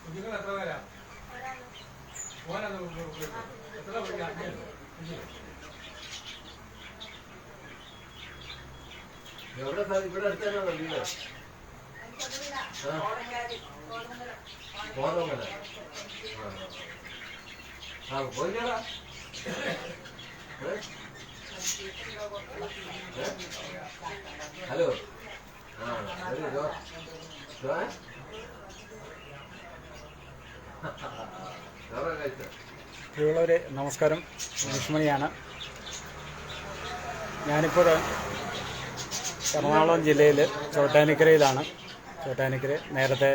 കുഞ്ഞുങ്ങൾ എത്ര പേരാ മോനത് എത്ര സ്ഥലം? ഇവിടെ അടുത്താണോ വീട് ഹലോ ആ നമസ്കാരം. ലക്ഷ്മണിയാണ്. ഞാനിപ്പോൾ എറണാകുളം ജില്ലയിൽ ചോട്ടാനിക്കരയിലാണ്. ചോട്ടാനിക്കര നേരത്തെ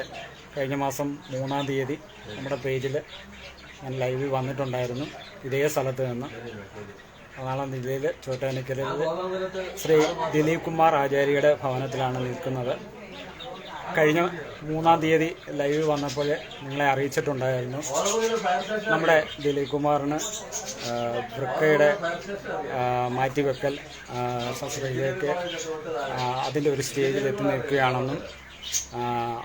കഴിഞ്ഞ മാസം മൂന്നാം തീയതി നമ്മുടെ പേജിൽ ഞാൻ ലൈവിൽ വന്നിട്ടുണ്ടായിരുന്നു. ഇതേ സ്ഥലത്ത് നിന്ന്. എറണാകുളം ജില്ലയിൽ ചോട്ടാനിക്കരയിൽ ശ്രീ ദിലീപ് കുമാർ ആചാര്യയുടെ ഭവനത്തിലാണ് നിൽക്കുന്നത്. കഴിഞ്ഞ മൂന്നാം തീയതി ലൈവ് വന്നപ്പോൾ നിങ്ങളെ അറിയിച്ചിട്ടുണ്ടായിരുന്നു. നമ്മുടെ ദിലീപ് കുമാറിന് വൃക്കയുടെ മാറ്റിവെക്കൽ ശസ്ത്രക്രിയയ്ക്ക് അതിന്റെ ഒരു സ്റ്റേജിൽ എത്തി നിൽക്കുകയാണെന്നും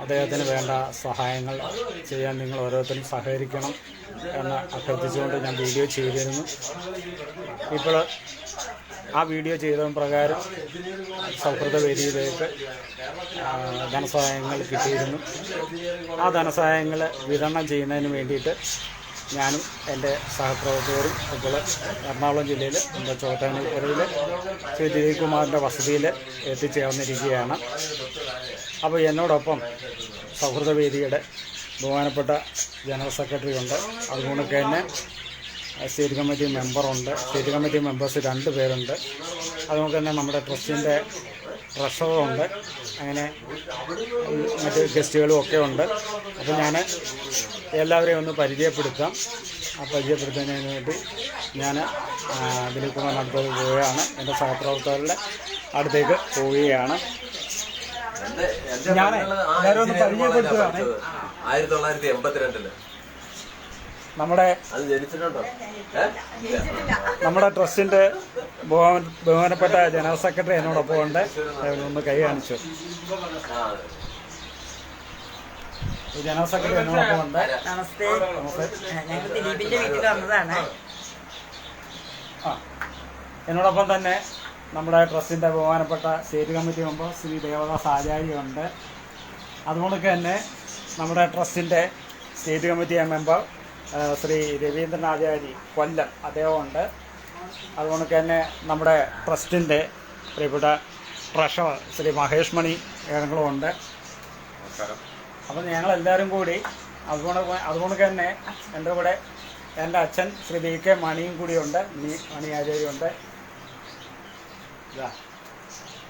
അദ്ദേഹത്തിന് വേണ്ട സഹായങ്ങൾ ചെയ്യാൻ നിങ്ങൾ ഓരോരുത്തരും സഹകരിക്കണം എന്ന് അഭ്യർത്ഥിച്ചുകൊണ്ട് ഞാൻ വീഡിയോ ചെയ്തിരുന്നു. ഇപ്പോൾ ആ വീഡിയോ ചെയ്ത പ്രകാരം സൗഹൃദ വേദിയിലേക്ക് ധനസഹായങ്ങൾ കിട്ടിയിരുന്നു. ആ ധനസഹായങ്ങൾ വിതരണം ചെയ്യുന്നതിന് വേണ്ടിയിട്ട് ഞാനും എന്റെ സഹപ്രവർത്തകരും ഇപ്പോൾ എറണാകുളം ജില്ലയിൽ എന്റെ ചോട്ടാനിക്കരയിൽ ശ്രീ ദിലീപ് കുമാറിന്റെ വസതിയിൽ എത്തിച്ചേർന്നിരിക്കുകയാണ്. അപ്പോൾ എന്നോടൊപ്പം സൗഹൃദ വേദിയുടെ ബഹുമാനപ്പെട്ട ജനറൽ സെക്രട്ടറി ഉണ്ട്. അതുകൊണ്ട് തന്നെ സ്റ്റേറ്റ് കമ്മിറ്റി മെമ്പറുണ്ട് സ്റ്റേറ്റ് കമ്മിറ്റി മെമ്പേഴ്സ് രണ്ട് പേരുണ്ട്. അതുകൊണ്ട് തന്നെ നമ്മുടെ ട്രസ്റ്റിന്റെ ട്രഷറുണ്ട് അങ്ങനെ മറ്റ് ഗസ്റ്റുകളും ഒക്കെ ഉണ്ട്. അപ്പോൾ ഞാൻ എല്ലാവരെയും ഒന്ന് പരിചയപ്പെടുത്താം. ആ പരിചയപ്പെടുത്തുന്നതിന് വേണ്ടി ഞാൻ ദിലീപ് കുമാറിന്റെ അടുത്തേക്ക് പോവുകയാണ്. എന്റെ സഹപ്രവർത്തകരുടെ അടുത്തേക്ക് പോവുകയാണ്. ഞാനേ, എല്ലാവരും ഒന്ന് ആയിരത്തി തൊള്ളായിരത്തി എൺപത്തിരണ്ടിൽ. നമ്മുടെ നമ്മുടെ ട്രസ്റ്റിന്റെ ബഹുമാനപ്പെട്ട ജനറൽ സെക്രട്ടറി എന്നോടൊപ്പം ഉണ്ട്. ഒന്ന് കൈ കാണിച്ചു. ജനറൽ സെക്രട്ടറി എന്നോടൊപ്പം ഉണ്ട്. നമസ്തേ. ഞങ്ങൾ ദിലീപിന്റെ വീട്ടിൽ വന്നതാണ്. ആ. എന്നോടൊപ്പം തന്നെ നമ്മുടെ ട്രസ്റ്റിന്റെ ബഹുമാനപ്പെട്ട state committee member Shri Devadas ആചാര്യയുണ്ട് അതുകൊണ്ട് തന്നെ നമ്മുടെ ട്രസ്റ്റിന്റെ state committee member Shri Ravindran Acharya Kollam അദ്ദേഹമുണ്ട്. അതുകൊണ്ട് തന്നെ നമ്മുടെ ട്രസ്റ്റിന്റെ പ്രിയപ്പെട്ട ട്രഷറർ ശ്രീ മഹേഷ് മണി ഉണ്ട്. അപ്പോൾ ഞങ്ങളെല്ലാവരും കൂടി അതുകൊണ്ട് അതുകൊണ്ട് തന്നെ എന്റെ കൂടെ എന്റെ അച്ഛൻ ശ്രീ വി കെ മണിയും കൂടിയുണ്ട്. മണി മണി ആചാര്യമുണ്ട് ഇതാ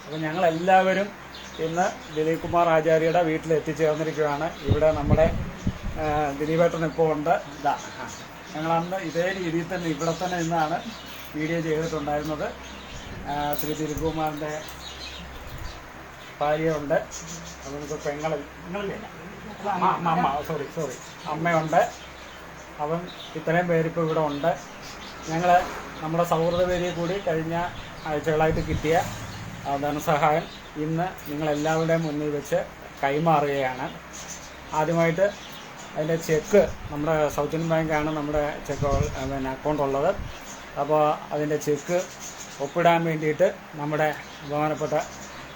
അപ്പോൾ ഞങ്ങളെല്ലാവരും ഇന്ന് ദിലീപ് കുമാർ ആചാര്യയുടെ വീട്ടിൽ എത്തിച്ചേർന്നിരിക്കുകയാണ് ഇവിടെ നമ്മുടെ ദിലീപേട്ടൻ ഇപ്പോൾ ഉണ്ട്. ഇതാ ഞങ്ങളന്ന് ഇതേ രീതിയിൽ തന്നെ ഇവിടെ തന്നെ നിന്നാണ് വീഡിയോ ചെയ്തിട്ടുണ്ടായിരുന്നത്. ശ്രീ ദിലീപ് കുമാറിന്റെ ഭാര്യയുണ്ട് അതുകൊണ്ട് പെങ്ങൾ അമ്മ സോറി സോറി അമ്മയുണ്ട്. അവൻ ഇത്രയും പേരിപ്പോൾ ഇവിടെ ഉണ്ട്. ഞങ്ങൾ നമ്മുടെ സൗഹൃദ വേദിയിൽ കൂടി കഴിഞ്ഞ ആഴ്ചകളായിട്ട് കിട്ടിയ ധനസഹായം ഇന്ന് നിങ്ങളെല്ലാവരുടെയും മുന്നിൽ വെച്ച് കൈമാറുകയാണ്. ആദ്യമായിട്ട് അതിന്റെ ചെക്ക് നമ്മുടെ സൗത്ത് ഇന്ത്യൻ ബാങ്കാണ് നമ്മുടെ ചെക്ക് പിന്നെ അക്കൗണ്ട് ഉള്ളത്. അപ്പോൾ അതിന്റെ ചെക്ക് ഒപ്പിടാൻ വേണ്ടിയിട്ട് നമ്മുടെ ബഹുമാനപ്പെട്ട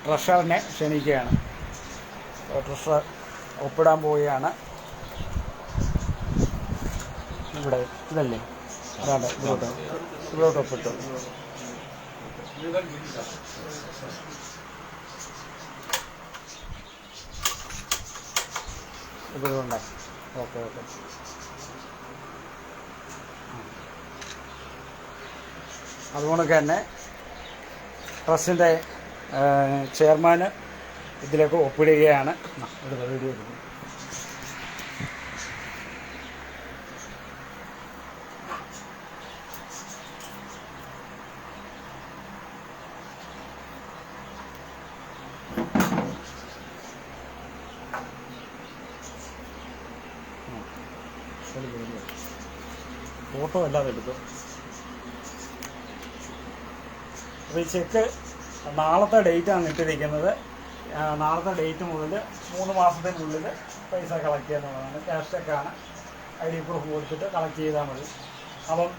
ട്രഷറിനെ ക്ഷണിക്കുകയാണ്. ട്രഷർ ഒപ്പിടാൻ പോവുകയാണ്. ഇവിടെ ഇതല്ലേ? അതാണ് ഇവിടോട്ട് ഇവിടോട്ട് ഒപ്പിട്ടു. ഇവിടെ ഉണ്ട് ഓക്കെ ഓക്കെ. അതുകൊണ്ടൊക്കെ തന്നെ ട്രസ്റ്റിന്റെ ചെയർമാന് ഇതിലേക്ക് ഒപ്പിടുകയാണ്. ഇവിടെ വീഡിയോ എടുക്കും ഫോട്ടോ അല്ലാതെ എടുത്തു? അപ്പോൾ ഈ ചെക്ക് നാളത്തെ ഡേറ്റാണ് ഇട്ടിരിക്കുന്നത്. നാളത്തെ ഡേറ്റ് മുതൽ മൂന്ന് മാസത്തിനുള്ളിൽ പൈസ കളക്ട് ചെയ്യാന്നുള്ളതാണ് ക്യാഷ് ചെക്കാണ് ഐ ഡി പ്രൂഫ് കൊടുത്തിട്ട് കളക്ട് ചെയ്താൽ മതി. അപ്പം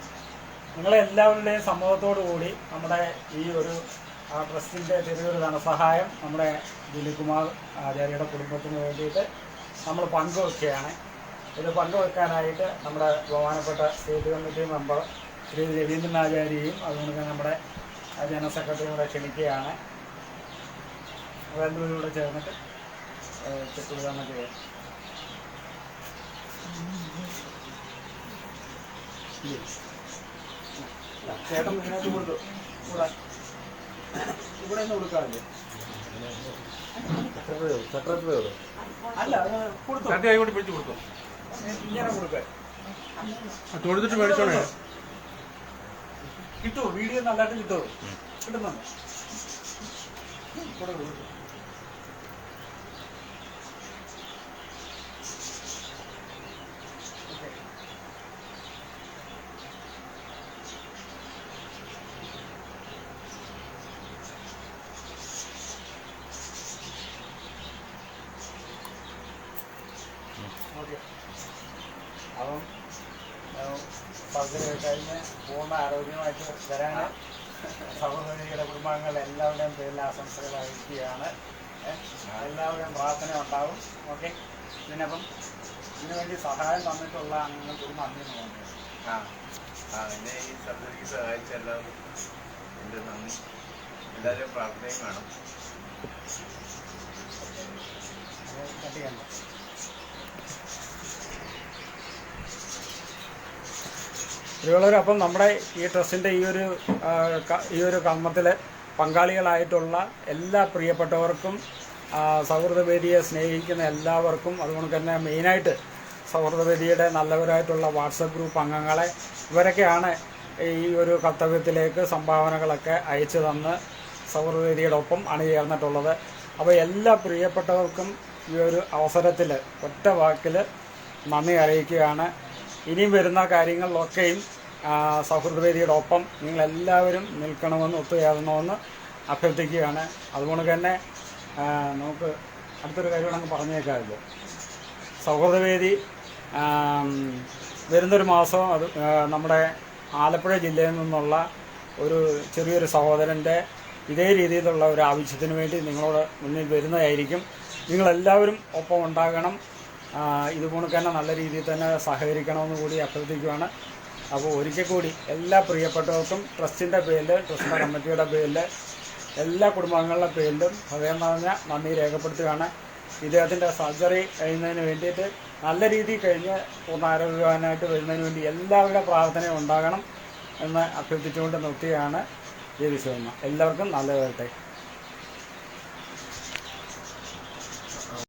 നിങ്ങളെല്ലാവരുടെയും സമ്മതത്തോടു കൂടി നമ്മുടെ ഈ ഒരു ട്രസ്റ്റിന്റെ ചെറിയൊരു ധനസഹായം നമ്മുടെ ദിലീപ് കുമാർ ആചാര്യയുടെ കുടുംബത്തിന് വേണ്ടിയിട്ട് നമ്മൾ പങ്കുവെക്കുകയാണ്. ഇത് പങ്കുവെക്കാനായിട്ട് നമ്മുടെ ബഹുമാനപ്പെട്ട state committee member Shri Ravindran ആചാര്യയും അതുകൊണ്ട് തന്നെ നമ്മുടെ ജനറൽ സെക്രട്ടറിയും കൂടെ ക്ഷണിക്കുകയാണ്. രണ്ടുപേരും കൂടെ ചേർന്നിട്ട് ചെക്ക് വിതരണം ചെയ്യാം. ചേട്ടൻ ഇതിനകത്ത് ഇവിടെ നിന്ന് കൊടുക്കാറില്ലേ? സെക്രട്ടറിയോട് അല്ല കൊടുത്തു. പിടിച്ച് കൊടുത്തു. തൊഴുതിട്ട് മേടിച്ചോണേ കിട്ടുമോ വീഡിയോ നല്ലതായിട്ട് കിട്ടുമോ കിട്ടുന്നുണ്ട് കൊടുക്ക്, കൊടുക്ക്. ഓക്കേ. ഓക്കേ. അപ്പം സർജറി കഴിഞ്ഞ് പൂർണ ആരോഗ്യമായിട്ട് വരാൻ സഹോദരികളുടെ കുടുംബാംഗങ്ങൾ എല്ലാവരുടെയും പേരിൽ ആശംസകൾ അറിയിക്കുകയാണ്. എല്ലാവരുടെയും പ്രാർത്ഥന ഉണ്ടാവും. ഓക്കെ? പിന്നെ അപ്പം ഇതിനു വേണ്ടി സഹായം തന്നിട്ടുള്ള അംഗങ്ങൾക്കൊരു നന്ദി എന്ന് ആ എന്നെ ഈ സർജറിക്ക് സഹായിച്ച എല്ലാവർക്കും എന്റെ നന്ദി. എല്ലാവരുടെയും പ്രാർത്ഥനയും വേണം. അത് ചെയ്യണ്ട അപ്പം നമ്മുടെ ഈ ട്രസ്റ്റിന്റെ ഈ ഒരു ഈ ഒരു കർമ്മത്തിൽ പങ്കാളികളായിട്ടുള്ള എല്ലാ പ്രിയപ്പെട്ടവർക്കും സൗഹൃദവേദിയെ സ്നേഹിക്കുന്ന എല്ലാവർക്കും അതുകൊണ്ട് തന്നെ മെയിനായിട്ട് സൗഹൃദവേദിയുടെ നല്ലവരായിട്ടുള്ള വാട്സപ്പ് ഗ്രൂപ്പ് അംഗങ്ങളെ ഇവരൊക്കെയാണ് ഈ ഒരു കർത്തവ്യത്തിലേക്ക് സംഭാവനകളൊക്കെ അയച്ചു തന്ന് സൗഹൃദവേദിയോടൊപ്പം അണിചേർന്നിട്ടുള്ളത്. അപ്പോൾ എല്ലാ പ്രിയപ്പെട്ടവർക്കും ഈ ഒരു അവസരത്തിൽ ഒറ്റ വാക്കിൽ നന്ദി അറിയിക്കുകയാണ്. ഇനിയും വരുന്ന കാര്യങ്ങളിലൊക്കെയും സൗഹൃദവേദിയുടെ ഒപ്പം നിങ്ങളെല്ലാവരും നിൽക്കണമെന്ന് ഒത്തുചേരണമെന്ന് അഭ്യർത്ഥിക്കുകയാണ്. അതുകൊണ്ട് തന്നെ നമുക്ക് അടുത്തൊരു കാര്യം അങ്ങ് പറഞ്ഞേക്കാമല്ലോ. സൗഹൃദവേദി വരുന്നൊരു മാസം അത് നമ്മുടെ ആലപ്പുഴ ജില്ലയിൽ നിന്നുള്ള ഒരു ചെറിയൊരു സഹോദരന്റെ ഇതേ രീതിയിലുള്ള ഒരു ആവശ്യത്തിന് വേണ്ടി നിങ്ങളോട് മുന്നിൽ വരുന്നതായിരിക്കും. നിങ്ങളെല്ലാവരും ഒപ്പം ഉണ്ടാകണം. ഇതുപോലെ തന്നെ നല്ല രീതിയിൽ തന്നെ സഹകരിക്കണമെന്ന് കൂടി അഭ്യർത്ഥിക്കുകയാണ് അപ്പോൾ ഒരിക്കൽ കൂടി എല്ലാ പ്രിയപ്പെട്ടവർക്കും ട്രസ്റ്റിന്റെ പേരിൽ ട്രസ്റ്റിന്റെ കമ്മിറ്റിയുടെ പേരിൽ എല്ലാ കുടുംബാംഗങ്ങളുടെ പേരിലും ഹൃദയം നിറഞ്ഞ നന്ദി രേഖപ്പെടുത്തുകയാണ്. ഇദ്ദേഹത്തിന്റെ സർജറി കഴിയുന്നതിന് വേണ്ടിയിട്ട് നല്ല രീതിയിൽ കഴിഞ്ഞ് പൂർണാരോഗ്യവാനായിട്ട് വരുന്നതിന് വേണ്ടി എല്ലാവരുടെ പ്രാർത്ഥന ഉണ്ടാകണം എന്ന് അഭ്യർത്ഥിച്ചുകൊണ്ട് നിർത്തുകയാണ് വിഷയം എല്ലാവർക്കും നല്ലതാകട്ടെ